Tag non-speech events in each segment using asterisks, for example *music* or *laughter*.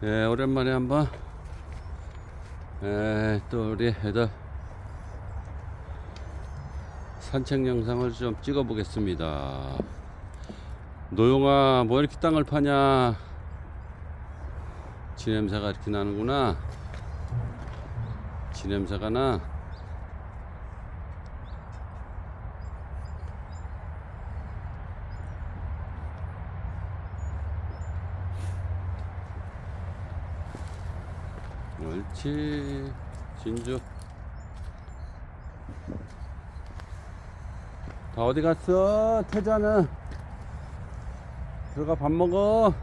예, 오랜만에 한번 예, 또 우리 애들 산책 영상을 좀 찍어 보겠습니다. 노용아, 뭐 이렇게 땅을 파냐? 지 냄새가 이렇게 나는구나. 지 냄새가 나. 옳지 진주. 다 어디 갔어? 태자는. 들어가 밥 먹어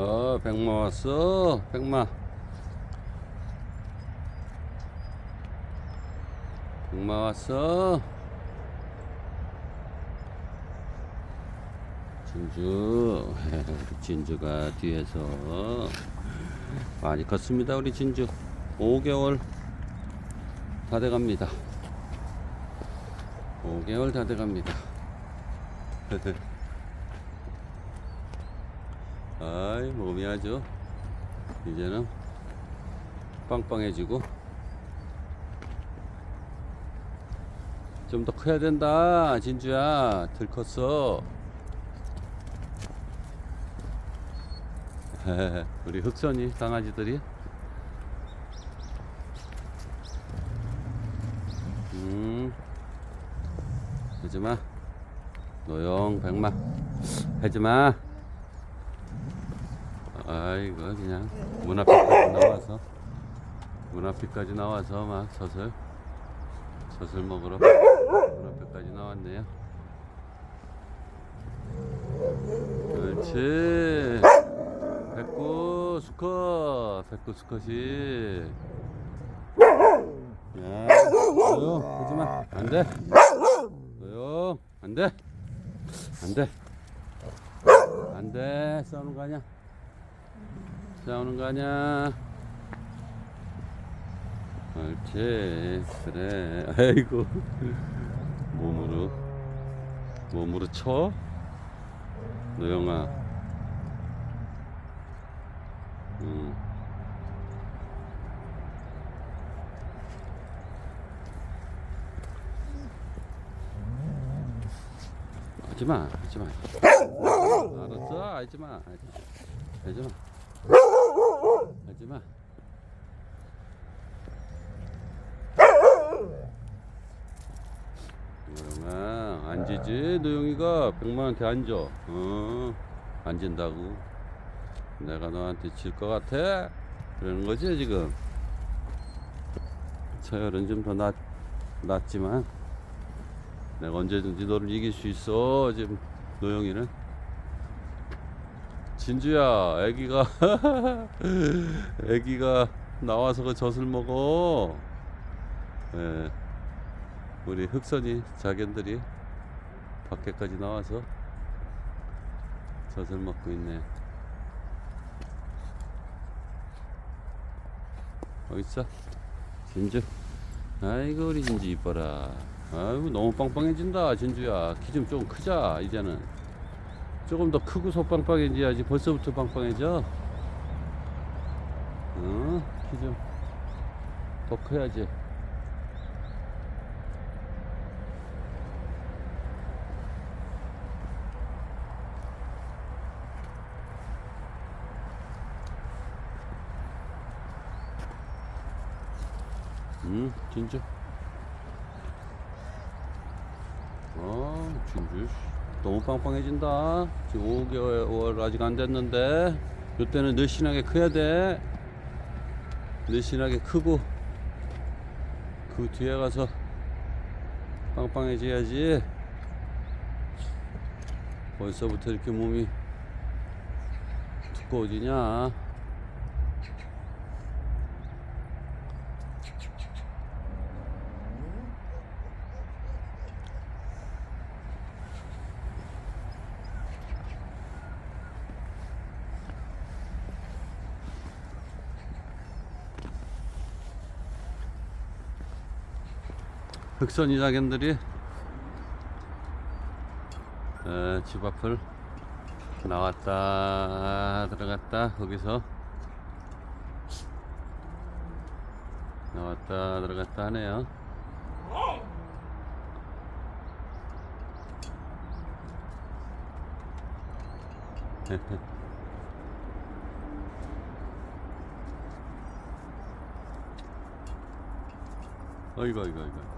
어 백마 왔어. 백마. 백마 왔어. 진주. *laughs* 진주가 뒤에서 많이 컸습니다 우리 진주. 5개월 다 돼갑니다. 5개월 다 돼갑니다 *laughs* 아이 몸이 아주 이제는 빵빵해지고 좀 더 커야 된다 진주야. 들 컸어. *laughs* 우리 흑선이 강아지들이. 음. 하지마. 노용 백마. 하지마 아이고 그냥. 문 앞에까지 나와서. 문 앞에까지 나와서 막 젖을 젖을 먹으러 문 앞에까지 나왔네요. 그렇지. 백구 수컷. 백구 수컷이. 야 너요. 하지마. 안돼. 너요. 안돼. 안돼. 안돼. 싸우는 거 아니야 싸우는 거 아니야? 옳지. 그래. 아이고. 몸으로. 몸으로 쳐. 노영아. 음. 하지마 하지마. 알았어? 하지마 하지마 하지마 노영아 앉지지? 노영이가 백만한테 앉아. 어 앉은다고. 내가 너한테 질 것 같아? 그러는 거지 지금? 서열은 좀 더 낮, 낮지만 내가 언제든지 너를 이길 수 있어 지금 노영이는 진주야 애기가 *laughs* 애기가 나와서 그 젖을 먹어. 예. 우리 흑선이 자견들이 밖에까지 나와서 젖을 먹고 있네. 어디 있어? 진주. 아이고 우리 진주 이뻐라. 아이고 너무 빵빵해진다 진주야. 키 좀 좀 크자 이제는 조금 더 크고 속 빵빵해져야지 벌써부터 빵빵해져 어? 키좀더 커야지 음 진주 어 진주 씨, 너무 빵빵해진다. 지금 5개월 아직 안 됐는데. 이때는 늘씬하게 커야 돼. 늘씬하게 크고. 그 뒤에 가서 빵빵해져야지. 벌써부터 이렇게 몸이 두꺼워지냐 흑선 이 자견들이 에, 집 앞을 나왔다 들어갔다 거기서 나왔다 들어갔다 하네요. *laughs* 어이구 어이구 어이구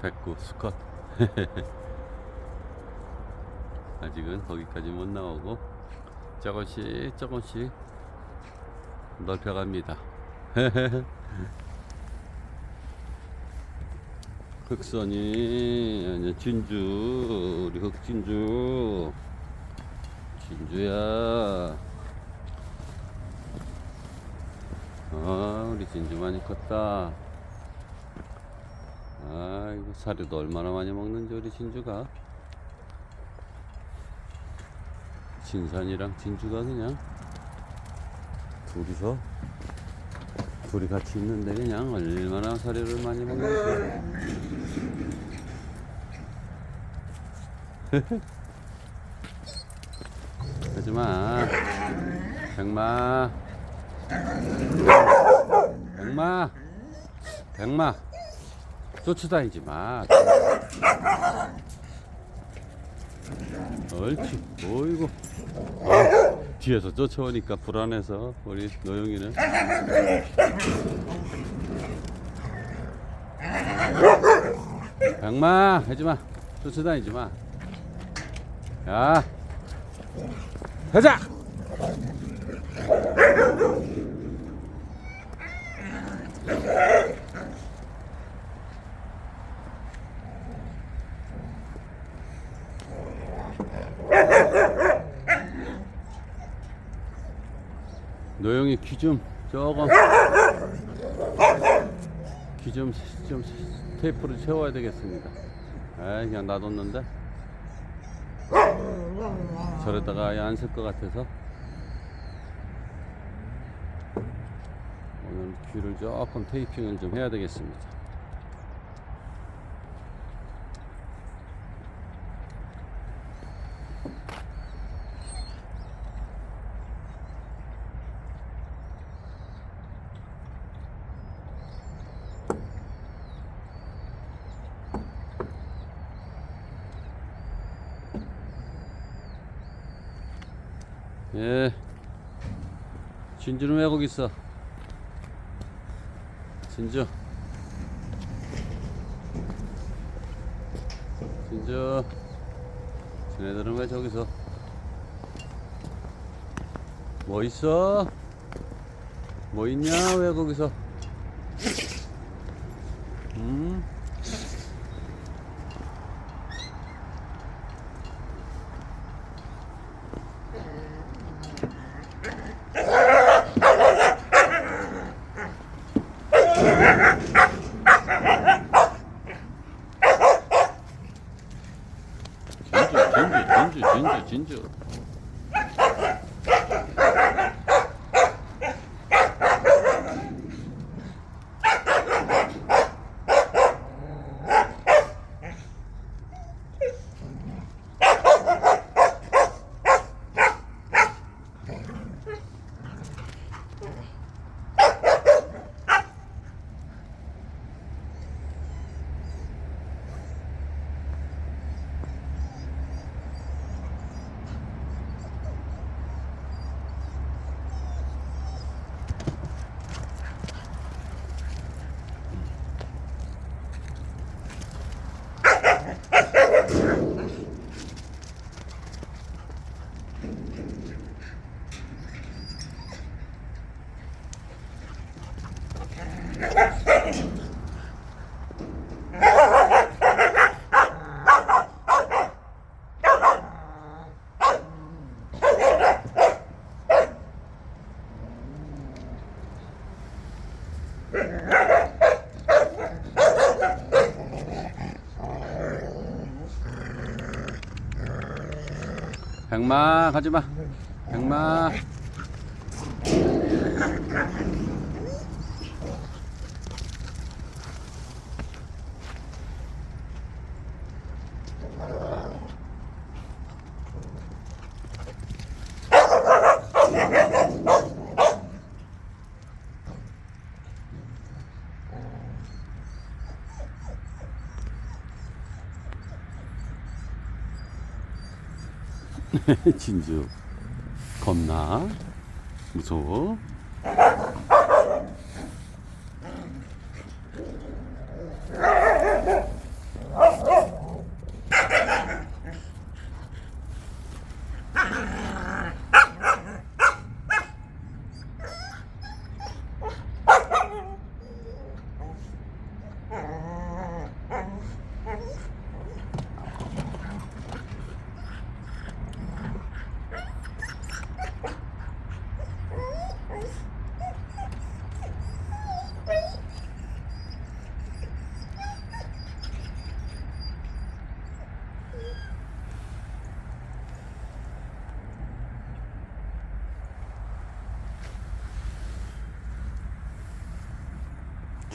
백구 수컷 *laughs* 아직은 거기까지 못 나오고 조금씩 조금씩 넓혀갑니다. *laughs* 흑선이 이제 진주 우리 흑진주. 진주야. 아 우리 진주 많이 컸다 아이고 사료도 얼마나 많이 먹는지 우리 진주가. 진산이랑 진주가 그냥 둘이서 둘이 같이 있는데 그냥 얼마나 사료를 많이 먹는지. *laughs* 하지마. 백마. 백마. 백마 쫓아다니지 마. 옳지. 어이구. 아, 뒤에서 쫓아오니까 불안해서 우리 노영이는. 백마 하지 마. 쫓아다니지 마. 야, 가자! 노영이 귀 좀 조금 귀좀 좀 테이프로 채워야 되겠습니다. 아 그냥 놔뒀는데 저러다가 안쓸 것 같아서 오늘 귀를 조금 테이핑을 좀 해야 되겠습니다. 예. 진주는 왜 거기 있어? 진주. 진주. 쟤네들은 왜 저기서? 뭐 있어? 뭐 있냐? 왜 거기서? 음? 진주, 진주, 진주, 진주, 진주. 백마 가지마. 백마. *laughs* 진주 겁나 무서워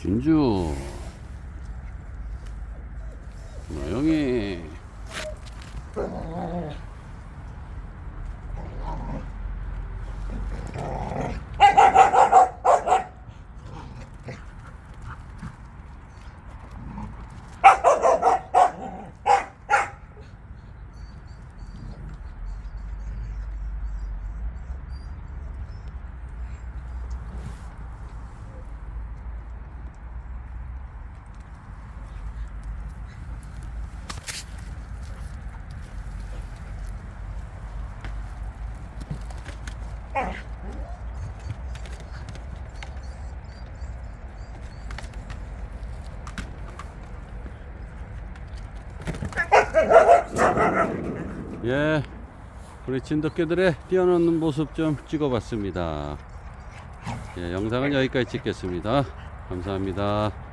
진주 노영이 예 우리 진돗개들의 뛰어노는 모습 좀 찍어봤습니다. 예, 영상은 여기까지 찍겠습니다. 감사합니다